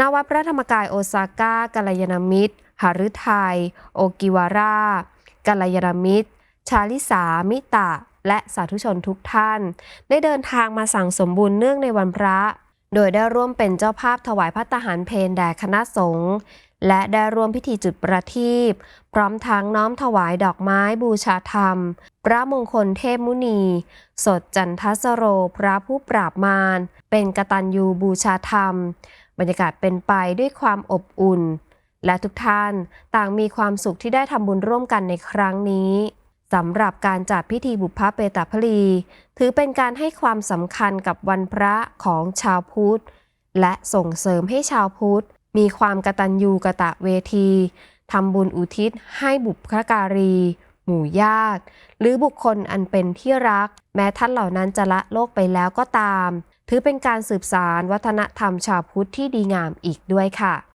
ณวัดพระธรรมกายโอซาก้ากัลยาณมิตร หฤทัย โอกิวาร่ากัลยาณมิตร ชาลิสา มิตะ และสาธุชนทุกท่าน ได้เดินทางมาสั่งสมบุญเนื่องในวันพระ โดยได้ร่วมเป็นเจ้าภาพถวายพระตาหารเพลแด่คณะสงฆ์และได้ร่วมพิธีจุดประทีปพร้อมทั้งน้อมถวายดอกไม้บูชาธรรม พระมงคลเทพมุนี สดจันทสโร พระผู้ปราบมาร เป็นกตัญญูบูชาธรรม บรรยากาศเป็นไปด้วยความอบอุ่น และทุกท่านต่างมีความสุขที่ได้ทำบุญร่วมกันในครั้งนี้สำหรับการจัดพิธีบุพเพเปตพลี ถือเป็นการให้ความสำคัญกับวันพระของชาวพุทธ และส่งเสริมให้ชาวพุทธ มีความกตัญญูกะตะเวทีทำบุญอุทิศให้บุพการี หมู่ญาติ หรือบุคคลอันเป็นที่รัก แม้ท่านเหล่านั้นจะละโลกไปแล้วก็ตาม ถือเป็นการสืบสารวัฒนธรรมชาวพุทธที่ดีงามอีกด้วยค่ะ